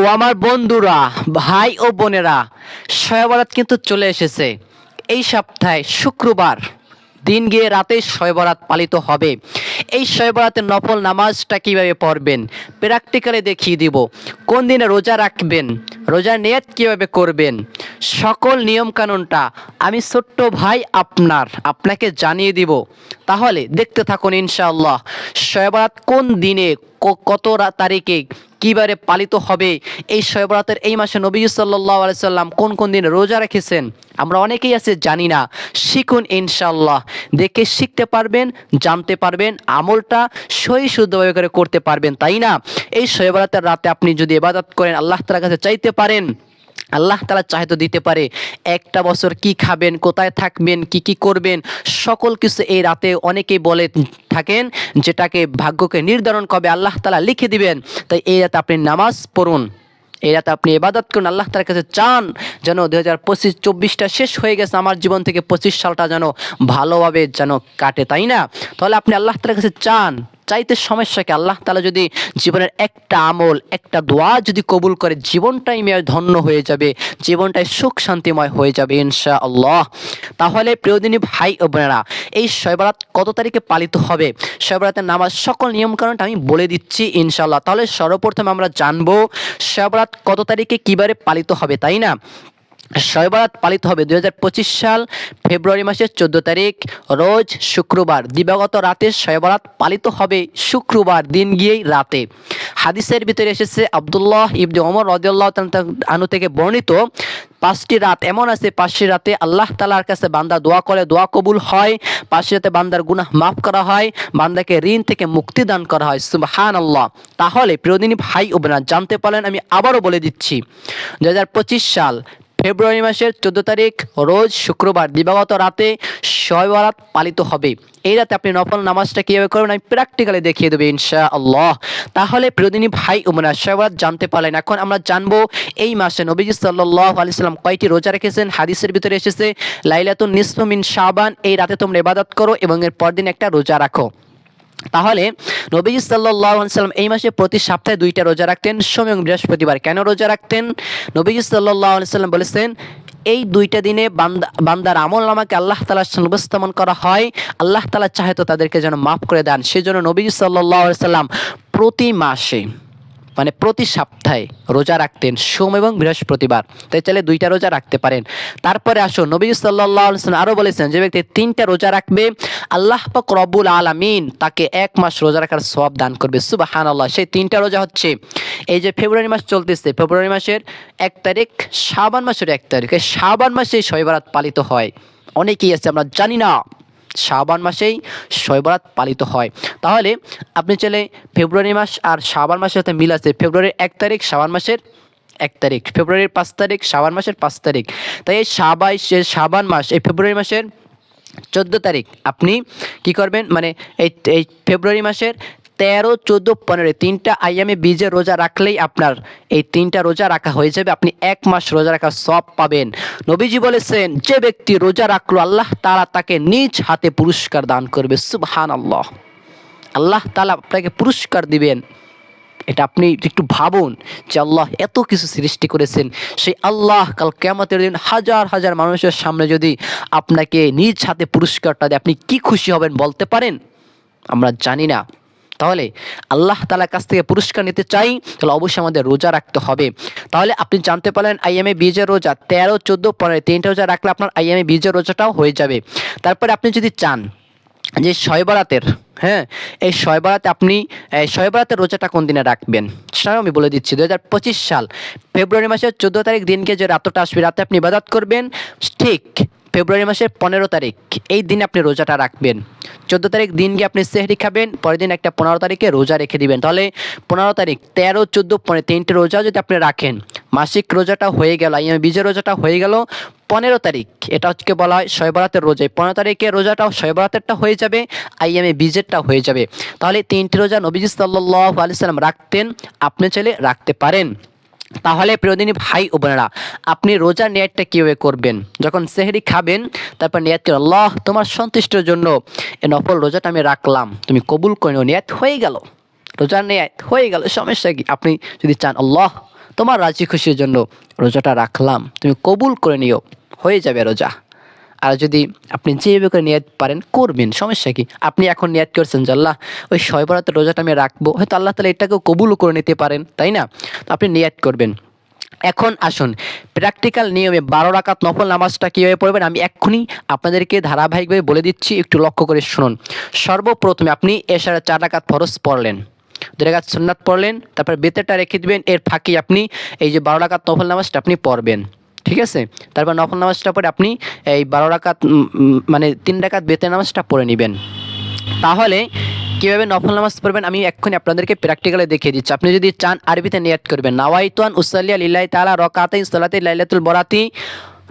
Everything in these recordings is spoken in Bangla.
ও আমার বন্ধুরা, ভাই ও বোনেরা শয়বরাত কিন্তু চলে এসেছে। এই সপ্তাহে শুক্রবার, দিন গিয়ে রাতে শয়বরাত পালিত হবে। এই শয়বরাতের নফল নামাজটা কীভাবে পড়বেন? প্র্যাকটিক্যালি দেখিয়ে দিব। কোন দিনে রোজা রাখবেন? রোজা নিয়ত কীভাবে করবেন? সকল নিয়মকানুনটা আমি ছোট্ট ভাই আপনার, আপনাকে জানিয়ে দিব। তাহলে দেখতে থাকুন ইনশাআল্লাহ শয়বরাত কোন দিনে কত তারিখে কিবারে পালিত হবে? এই শয়বরাতের এই মাসে নবী সাল্লাহ সাল্লাম কোন কোন দিন রোজা রেখেছেন? আমরা অনেকেই আছে, জানি না। শিখুন ইনশাল্লাহ দেখে শিখতে পারবেন, জানতে পারবেন, আমলটা সই শুদ্ধভাবে করে করতে পারবেন, তাই না? এই শয়বরাতের রাতে আপনি যদি এবাদত করেন, আল্লাহ তালার কাছে চাইতে পারেন আল্লাহ তালা চাহে তো দিতে পারে, একটা বছর কি খাবেন, কোথায় থাকবেন, কি কি করবেন, সকল কিছু এই রাতে অনেকেই বলে থাকেন যেটাকে ভাগ্যকে নির্ধারণ করবে আল্লাহ তালা লিখে দিবেন। তাই এই রাতে আপনি নামাজ পড়ুন। এই রাতে আপনি এবাদত করুন, আল্লাহ তালার কাছে চান যেন দু হাজার পঁচিশ চব্বিশটা শেষ হয়ে গেছে, আমার জীবন থেকে পঁচিশ সালটা যেন ভালোভাবে যেন কাটে, তাই না? তাহলে আপনি আল্লাহ তালার কাছে চান। চাইতে সমস্যাকে আল্লাহ তালা যদি জীবনের একটা আমল, একটা দোয়া যদি কবুল করে, জীবনটাই মেয়ে ধন্য হয়ে যাবে, জীবনটাই সুখ শান্তিময় হয়ে যাবে ইনশা আল্লাহ তাহলে প্রিয়দিনী ভাই ও বোনেরা, এই শয়বরাত কত তারিখে পালিত হবে? শয়বরাতের নামাজ সকল নিয়মকানুনটা আমি বলে দিচ্ছি ইনশাআল্লাহ। তাহলে সর্বপ্রথম আমরা জানব শয়বরাত কত তারিখে কিবারে পালিত হবে, তাই না? শয়বরাত পালিত হবে দুই হাজার পঁচিশ সাল, ফেব্রুয়ারি মাসের চোদ্দ তারিখ, রোজ শুক্রবার। দিবাগত রাতে শয়বরাত পালিত হবে শুক্রবার দিন গিয়েই রাতে। হাদিসের ভিতরে এসেছে, আবদুল্লাহ ইবনে ওমর রদিয়াল্লাহ আনু থেকে বর্ণিত, পাঁচটি রাত এমন আছে, পাঁচটি রাতে আল্লাহ তালার কাছে বান্দা দোয়া করে, দোয়া কবুল হয়। পাঁচটি রাতে বান্দার গুনাহ মাফ করা হয়, বান্দাকে ঋণ থেকে মুক্তি দান করা হয়। সুবহান আল্লাহ তাহলে প্রিয়দিনী ভাই ও জানতে পারলেন, আমি আবারও বলে দিচ্ছি, দুই হাজার পঁচিশ সাল ফেব্রুয়ারি মাসের চোদ্দ তারিখ, রোজ শুক্রবার দিবাগত রাতে শয়বরাত পালিত হবে। এই রাতে আপনি নফল নামাজটা কীভাবে করবেন আমি প্র্যাকটিক্যালি দেখিয়ে দেবো ইনশা আল্লাহ তাহলে প্রিয়দিনী ভাই উমরা শয়বরাত জানতে পারলেন। এখন আমরা জানব এই মাসে নবীজি সাল্লাহ আলি সাল্লাম কয়টি রোজা রেখেছেন? হাদিসের ভিতরে এসেছে, লাইলাতুন নিসফমিন শাবান, এই রাতে তোমরা ইবাদত করো এবং এর পরদিন একটা রোজা রাখো। তাহলে নবীজি সাল্লাহ সাল্লাম এই মাসে প্রতি সপ্তাহে দুইটা রোজা রাখতেন, সোম এবং বৃহস্পতিবার। কেন রোজা রাখতেন? নবীজি সাল্লাহ সাল্লাম বলেছেন, এই দুইটা দিনে বান্দা বান্দার আমল নামাকে আল্লাহ তালা উপস্থাপন করা হয়। আল্লাহ তালা চাহে তো তাদেরকে যেন মাফ করে দেন। সেজন্য নবীজি সাল্লাহ সাল্লাম প্রতি মাসে মানে প্রতি সপ্তাহে রোজা রাখতেন সোম এবং বৃহস্পতিবার। তাই চাইলে দুইটা রোজা রাখতে পারেন। তারপরে আসো নবী সাল্লাহ আরও বলেছেন যে ব্যক্তি তিনটা রোজা রাখবে, আল্লাহ পাক রব্বুল আলামিন তাকে এক মাস রোজা রাখার সব দান করবে। সুবাহান আল্লাহ সেই তিনটা রোজা হচ্ছে এই যে ফেব্রুয়ারি মাস চলতেছে। ফেব্রুয়ারি মাসের এক তারিখ, শাবান মাসের এক তারিখ। এই শাবান মাসে শৈবরাত পালিত হয়। অনেকেই আছে, আমরা জানি না। শাবান মাসেই শৈবরাত পালিত হয়। তাহলে আপনি চাইলে ফেব্রুয়ারি মাস আর শাবান মাসের সাথে মিল আছে। ফেব্রুয়ারির এক তারিখ শাবান মাসের এক তারিখ, ফেব্রুয়ারির পাঁচ তারিখ শাবান মাসের পাঁচ তারিখ। তাই এই সাবাই শাবান মাস, এই ফেব্রুয়ারি মাসের চোদ্দ তারিখ আপনি কি করবেন? মানে এই এই ফেব্রুয়ারি মাসের তেরো, চোদ্দ, পনেরো তিনটা আইয়ামে বীজের রোজা রাখলেই আপনার এই তিনটা রোজা রাখা হয়ে যাবে। আপনি এক মাস রোজা রাখার সব পাবেন। নবীজি বলেছেন, যে ব্যক্তি রোজা রাখল, আল্লাহ তারা তাকে নিজ হাতে পুরস্কার দান করবে। সুবহান আল্লাহ আল্লাহ তালা আপনাকে পুরস্কার দিবেন। এটা আপনি একটু ভাবুন যে আল্লাহ এত কিছু সৃষ্টি করেছেন। সেই আল্লাহ কাল কেমতের দিন হাজার হাজার মানুষের সামনে যদি আপনাকে নিজ হাতে পুরস্কারটা দেয়, আপনি কি খুশি হবেন বলতে পারেন? আমরা জানি না। তাহলে আল্লাহ তালার কাছ থেকে পুরস্কার নিতে চাই, তাহলে অবশ্যই আমাদের রোজা রাখতে হবে। তাহলে আপনি জানতে পারলেন আইএমএ বীজের রোজা তেরো, চোদ্দ, পনেরো, তিনটা রোজা রাখলে আপনার আইএমএ বীজের রোজাটাও হয়ে যাবে। তারপরে আপনি যদি চান যে শয়বরাতের হ্যাঁ এই শয়বরাতে আপনি, এই শয়বরাতের রোজাটা কোন দিনে রাখবেন? সেটাও আমি বলে দিচ্ছি দু হাজার পঁচিশ সাল, ফেব্রুয়ারি মাসের চোদ্দ তারিখ দিনকে যে রাতটা আসবে, রাতে আপনি ইবাদত করবেন, ঠিক ফেব্রুয়ারি মাসের পনেরো তারিখ। এই দিন আপনি রোজাটা রাখবেন। চোদ্দ তারিখ দিন গিয়ে আপনি সেহরি খাবেন, পরের দিন একটা পনেরো তারিখে রোজা রেখে দিবেন। তাহলে পনেরো তারিখ, তেরো, চোদ্দ পনেরো তিনটে রোজা যদি আপনি রাখেন, মাসিক রোজাটা হয়ে গেল আইএম বীজের রোজাটা হয়ে গেল পনেরো তারিখ। এটা হচ্ছে বলা হয় শয়বরাতের রোজায় পনেরো তারিখে রোজাটাও শয়বরাতেরটা হয়ে যাবে আইএমএ বীজেরটা হয়ে যাবে। তাহলে তিনটি রোজা নবীজি সাল্লাহ আলি সাল্লাম রাখতেন, আপনি চাইলে রাখতে পারেন। তাহলে প্রিয়দিনী ভাই ও বোনেরা, আপনি রোজা নেয়াতটা কীভাবে করবেন? যখন সেহেরি খাবেন, তারপর নেয়াত করে, আল্লাহ, তোমার সন্তুষ্টির জন্য এ নফল রোজাটা আমি রাখলাম। তুমি কবুল করে নিও নিয়াত হয়ে গেল। রোজা নেয়াত হয়ে গেল, সমস্যা কি? আপনি যদি চান, আল্লাহ, তোমার রাজি খুশির জন্য রোজাটা রাখলাম। তুমি কবুল করে নিও, হয়ে যাবে রোজা। আর যদি আপনি যেভাবে করে নিয়াত পারেন, করবেন। সমস্যা কি? আপনি এখন নিয়াত করছেন যে আল্লাহ, ওই ছয় বরাতের রোজাটা আমি রাখব। হয়তো আল্লাহ তালা এটাকেও কবুলও করে নিতে পারেন, তাই না? তো আপনি নিয়াত করবেন। এখন আসুন প্র্যাকটিক্যাল নিয়মে বারো রাকাত নফল নামাজটা কীভাবে পড়বেন? আমি এক্ষুনি আপনাদেরকে ধারাবাহিকভাবে বলে দিচ্ছি, একটু লক্ষ্য করে শুনুন। সর্বপ্রথমে আপনি এশারা চার রাকাত ফরজ পড়লেন। দুই রাকাত পড়লেন, তারপর বেতেরটা রেখে দিবেন, এর ফাঁকে আপনি এই যে বারো রাকাত নফল নামাজটা আপনি পড়বেন। ঠিক আছে? তারপর নফল নামাজটা পরে আপনি এই বারো রাকাত মানে তিন রাকাত বেতের নামাজটা পড়ে নেবেন। তাহলে কীভাবে নফল নামাজ পড়বেন আমি এক্ষুনি আপনাদেরকে প্র্যাকটিক্যালে দেখিয়ে দিচ্ছি। আপনি যদি চান আরবিতে নিয়াত করবেন। নাওয়াইতান উসাল্লিয়া লিল্লাই তালা রকাতে ইসলাতে লাইলাতুল বরাতি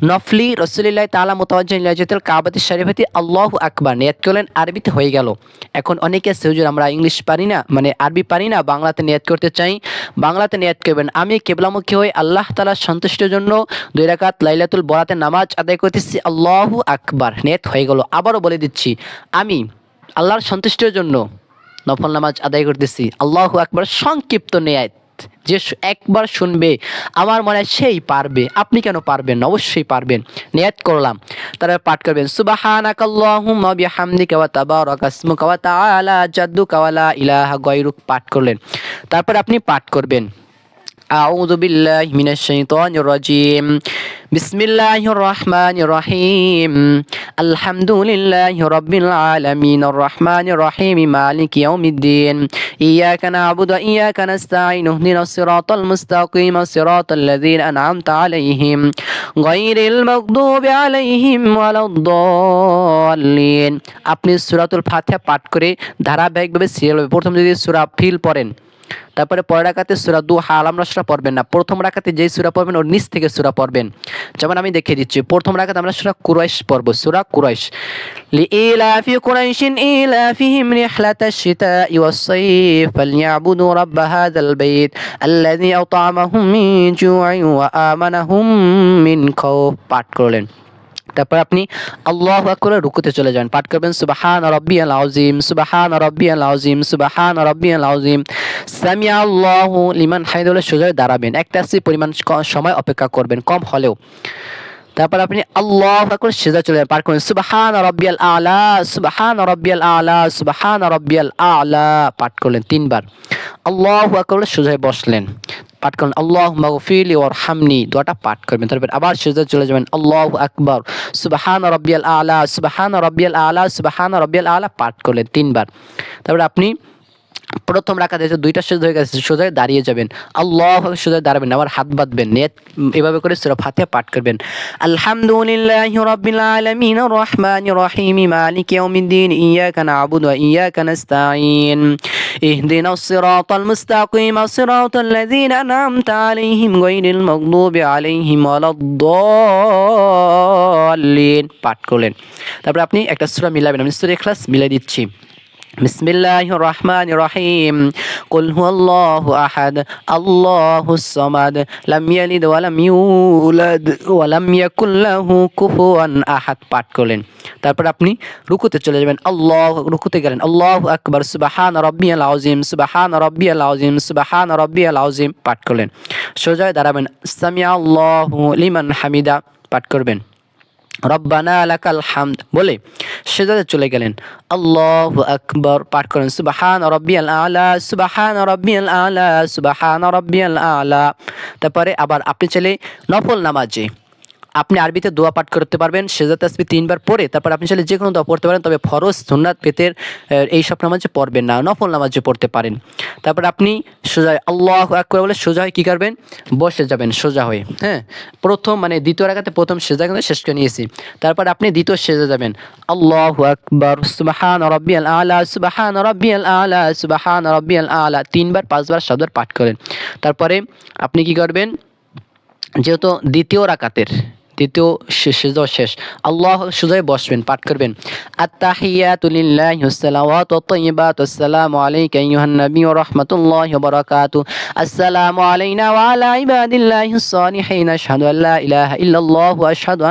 নফলি রসুলিল্লাহ তালা মোতাবাজ্জাতুল কাবাতি শরীফাতি আল্লাহ আকবার। নিয়াত করলেন আরবিতে হয়ে গেল। এখন অনেকে আছে আমরা ইংলিশ পারি না? মানে আরবি পারি না, বাংলাতে নিয়াত করতে চাই। বাংলাতে নিয়াত করবেন। আমি কেবলামুখী হয়ে আল্লাহ তালার সন্তুষ্টির জন্য দুই রাকাত লাইলাতুল বরাতে নামাজ আদায় করতেছি। আল্লাহু আকবার। নিয়াত হয়ে গেল। আবারও বলে দিচ্ছি, আমি আল্লাহর সন্তুষ্টির জন্য নফল নামাজ আদায় করতেছি। আল্লাহ আকবার। সংক্ষিপ্ত নেয়াত। যে একবার শুনবে, আমার মনে সেই পারবে। আপনি কেন পারবেন? অবশ্যই পারবেন। নিয়াত করলাম। তারপর পাঠ করবেন, সুবাহানাকাল্লাহুম্মা বিহামদিকা ওয়া তাবারাকা ইসমুকা ওয়া তাআলা ইলাহা গায়রুক। পাঠ করলেন। তারপর আপনি পাঠ করবেন। أعوذ بالله من الشيطان الرجيم بسم الله الرحمن الرحيم الحمد لله رب العالمين الرحمن الرحيم مالك يوم الدين إياك نعبد وإياك نستعين اهدنا الصراط المستقيم صراط الذين أنعمت عليهم غير المغضوب عليهم ولا الضالين আপনি সূরাতুল ফাতিহা পাঠ করে ধারাবাহিকভাবে সিরিয়াল প্রথম যদি সূরা ফিল পড়েন তারপরে পরের রাখাতে সুরা দু হালাম রাসরা পড়বেন না প্রথম রাখাতে যেই সুরা পড়বেন ওর নিচ থেকে সুরা পড়বেন যেমন আমি দেখিয়ে দিচ্ছি প্রথম রাখাতে আমরা সুরা কুরাইশ পড়ব সুরা কুরাইশ لإيلاف قريش إيلافهم رحلة الشتاء والصيف فليعبدوا رب هذا البيت الذي أطعمهم من جوع وآمنهم من خوف পাঠ করলেন তারপর আপনি আল্লাহ করে রুকুতে চলে যান। পাঠ করবেন, সুবাহান রব্বিয়াল আউজিম সুবাহান রব্বিয়াল আউজিম সুবাহান রব্বিয়াল আউজিম সামিয়া আল্লাহ লিমান হাইদুল্লাহ সোজায় দাঁড়াবেন। একটা পরিমাণ সময় অপেক্ষা করবেন, কম হলেও। তারপর আপনি আল্লাহ করে সেজা চলে যান, পাঠ করবেন, সুবাহান রব্বিয়াল আলা, সুবাহান রব্বিয়াল আলা, সুবাহান রব্বিয়াল আলা। পাঠ করলেন তিনবার। আল্লাহ করে সোজায় বসলেন। পাঠ করেন। আল্লাহ মাগফিল ওর হামনি দোয়াটা পাঠ করবেন। তারপর আবার সেজা চলে যাবেন। আল্লাহ আকবর। সুবাহান রব্বিয়াল আলা, সুবাহান রব্বিয়াল আলা, সুবাহান রব্বিয়াল আলা পাঠ করলেন তিনবার। তারপর আপনি প্রথম রাখা যেহেতু দুইটা সোজা হয়ে গেছে, সোজায় দাঁড়িয়ে যাবেন। আল্লাহ সোজায় দাঁড়াবেন, আবার হাত বাঁধবেন নেত এভাবে করে সুরা ফাতিহা পাঠ করবেন। আলহামদুলিল্লাহি রাব্বিল আলামিন আর রহমানির রহিম, মালিকি ইয়াউমিদ্দিন, ইয়াকা না'বুদু ওয়া ইয়াকা নাস্তাঈন। ইহদিনাস সিরাতাল মুস্তাকিম, সিরাতাল লাযীনা আন'আমতা আলাইহিম গায়রিল মাগদুবি আলাইহিম ওয়ালাদ-দাল্লিন। পাঠ করলেন। তারপরে আপনি একটা সূরা মিলাবেন, আমি সূরা ইখলাস মিলাই দিচ্ছি। بسم الله الرحمن الرحيم قل هو الله أحد الله الصمد لم يلد ولم يولد ولم يكن له كفوا أحد পাঠ করলেন তারপর আপনি রুকুতে চলে যাবেন আল্লাহ রুকুতে গেলেন আল্লাহ আকবার সুবাহান রব্বিয়াল আউজিম সুবাহান রব্বিয়াল আউজিম সুবাহান রব্বিয়াল আউজিম পাঠ করলেন সোজায় দাঁড়াবেন সামিয়া আল্লাহু লিমান হামিদা পাঠ করবেন রব্বানা আলাকাল হামদ। বলে সেজাদে চলে গেলেন। আল্লাহ আকবর, পাঠ করেন, সুবাহান রব্বিয়াল আলা, সুবাহান রব্বিয়াল আলা, সুবাহান রব্বিয়াল আলা। তারপরে আবার আপনি চলে নফল নামাজে। আপনি আরবিতে দোয়া পাঠ করতে পারবেন সেজা তাসবি তিনবার পড়ে, তারপর আপনি চাইলে যে কোনো দোয়া পড়তে পারেন, তবে ফরজ, সুন্নাত পেতের এই সব নামাজে পড়বেন না, নফল নামাজে পড়তে পারেন। তারপর আপনি সোজা আল্লাহ এক করে বলে সোজা হয়ে কী করবেন? বসে যাবেন সোজা হয়ে হ্যাঁ? প্রথম মানে দ্বিতীয় রাখাতে প্রথম সেজা কিন্তু শেষ করে নিয়েছি। তারপর আপনি দ্বিতীয় সেজা যাবেন, আল্লাহ আকবার, সুবাহান রব্বিয়াল আলা, সুবাহান রব্বিয়াল আলা, সুবাহান রব্বিয়াল আলা, তিনবার, পাঁচবার শব্দের পাঠ করেন। তারপরে আপনি কি করবেন? যেহেতু দ্বিতীয় রাকাতের দ্বিতীয় সেজদাও শেষ। আল্লাহ সুজয় বসবেন, পাঠ করবেন। আত্তাহিয়াতু লিল্লাহি ওয়াসসালাওয়াতু ওয়া আলা ইবাদিল্লাহিস সালিহিন আশহাদু আল্লা ইলাহা ইল্লাল্লাহ ওয়া আশহাদু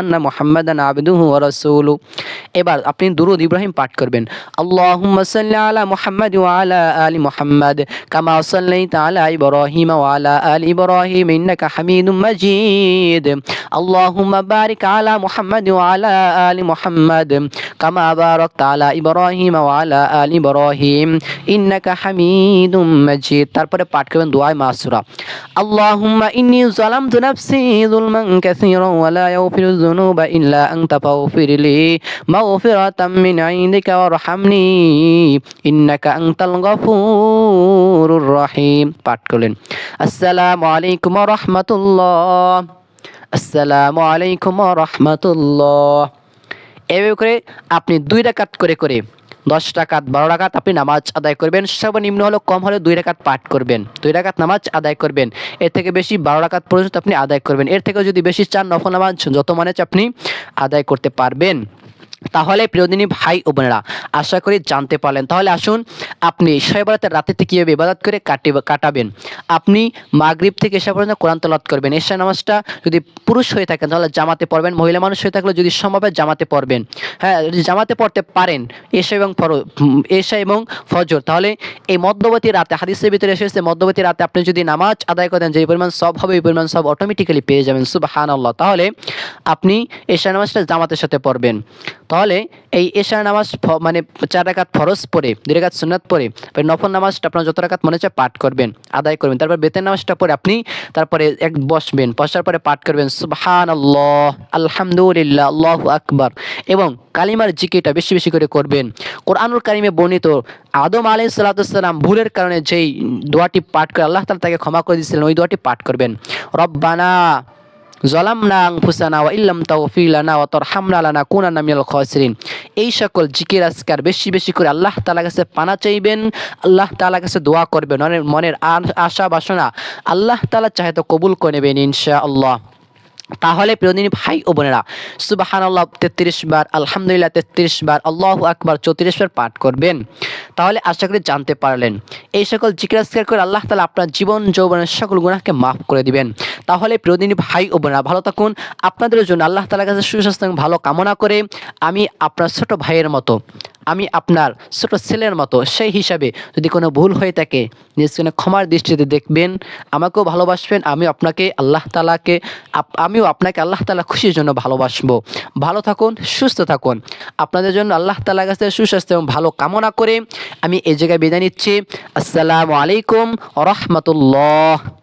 এবার আপনি দুরূদ ইব্রাহিম পাঠ করবেন। আল্লাহুম্মা সাল্লি আলা মুহাম্মাদ ওয়া আলা আলি মুহাম্মাদ, কামা সাল্লাইতা আলা ইব্রাহিম ওয়া আলা আলি ইব্রাহিম, ইন্নাকা হামিদুম মাজিদ। আলা মুহাম্মাদ ওয়া আলা আলি মুহাম্মাদ কামা বারাকতা আলা ইব্রাহিম ওয়া আলা আলি ইব্রাহিম ইন্নাকা হামিদুম মাজিদ তারপরে পাঠ করবেন দোয়া মাসুরা। আল্লাহুম্মা ইন্নী যালামতু নাফসি যুলমান কাসীরা ওয়া লা ইয়াগফিরু যুনুবা ইল্লা আনতা ফাগফিরলি মাগফিরাতাম মিন ইনদিকা ওয়ারহামনি। ইন্নাকা আনতাল গফুরুর রহিম। পাঠ করলেন। আসসালামু আলাইকুম ওয়া রাহমাতুল্লাহ। আসসালামু আলাইকুম রহমতুল্লাহ। এভাবে করে আপনি দুই রাকাত করে করে দশ টাকাত বারো টাকাত আপনি নামাজ আদায় করবেন। সর্বনিম্ন হলো কম হলে দুই রাকাত পাঠ করবেন। দুই রাকাত নামাজ আদায় করবেন। এর থেকে বেশি বারো টাকাত পর্যন্ত আপনি আদায় করবেন। এর থেকে যদি বেশি চান নফল নামাজ, যত মানে আপনি আদায় করতে পারবেন। তাহলে প্রিয়দিনী ভাই ও বোনেরা, আশা করি জানতে পারলেন। তাহলে আসুন, আপনি শয়বরাতের রাতেতে কীভাবে ইবাদত করে কাটি কাটাবেন? আপনি মাগরিব থেকে এসা পর্যন্ত কোরআন তলাত করবেন। এশা নামাজটা যদি পুরুষ হয়ে থাকেন, তাহলে জামাতে পড়বেন। মহিলা মানুষ হয়ে থাকলে যদি সম্ভব হয় জামাতে পড়বেন। হ্যাঁ যদি জামাতে পড়তে পারেন, এশা এবং ফর এশা এবং ফজর, তাহলে এই মধ্যবর্তী রাতে, হাদিসের ভিতরে এসেছে, মধ্যবর্তী রাতে আপনি যদি নামাজ আদায় করেন, যে পরিমাণ সব হবে এই পরিমাণ সব অটোমেটিক্যালি পেয়ে যাবেন। সুবাহান আল্লাহ তাহলে আপনি এশা নামাজটা জামাতের সাথে পড়বেন। তাহলে এই এশার নামাজ মানে চার রাকাত ফরজ পড়ে, দুই রাকাত সুন্নাত তারপরে নফল নামাজটা আপনার যত রাকাত মনে হচ্ছে পাঠ করবেন, আদায় করবেন। তারপর বেতের নামাজটা পরে আপনি তারপরে এক বসবেন, বসার পরে পাঠ করবেন সুবহান আল্লাহ আলহামদুলিল্লাহ, আল্লাহ আকবার। এবং কালিমার জিকিরটা বেশি বেশি করে করবেন। কোরআনুল কারিমে বর্ণিত আদম আলাই সালাতাম ভুলের কারণে যেই দোয়াটি পাঠ করে আল্লাহ তালা তাকে ক্ষমা করে দিয়েছিলেন, ওই দোয়াটি পাঠ করবেন। রব্বানা জলামনা আনফুসানা ওয়া ইল্লাম তাগফির লানা ওয়া তারহামনা লানাকুনান্না মিনাল খাসিরিন এই সকল জিকির, আজকার বেশি বেশি করে আল্লাহ তাআলার কাছে পানা চাইবেন, আল্লাহ তাআলার কাছে দোয়া করবেন, মনের আশা, বাসনা আল্লাহ তাআলা চাহে তো কবুল করে নেবেন ইনশাআল্লাহ। তাহলে প্রিয়দিনী ভাই ও বোনেরা সুবাহান আল্লাহ তেত্রিশ বার, আলহামদুলিল্লাহ তেত্রিশ বার, আল্লাহ আকবার চৌত্রিশ বার পাঠ করবেন। তাহলে আশা করি জানতে পারলেন। এই সকল জিজ্ঞাসকার করে আল্লাহ তালা আপনার জীবন, যৌবনের সকল গুণাকে মাফ করে দিবেন। তাহলে প্রিয়দিনী ভাই ও বোনা ভালো থাকুন। আপনাদের জন্য আল্লাহ তালার কাছে সুস্বাস্থ্য ভালো কামনা করে আমি আপনার ছোট ভাইয়ের মতো আমি আপনার ছোট ছেলের মতো, সেই হিসাবে যদি কোনো ভুল হয়ে থাকে নিজকে ক্ষমার দৃষ্টিতে দেখবেন, আমাকেও ভালোবাসবেন, আমি আপনাকে আল্লাহ তালাকে আমিও আপনাকে আল্লাহ তালা খুশির জন্য ভালোবাসবো। ভালো থাকুন, সুস্থ থাকুন। আপনাদের জন্য আল্লাহ তালার কাছে সুস্বাস্থ্য এবং ভালো কামনা করে আমি এই জায়গায় বিদায় নিচ্ছি। আসসালামু আলাইকুম রহমতুল্লাহ।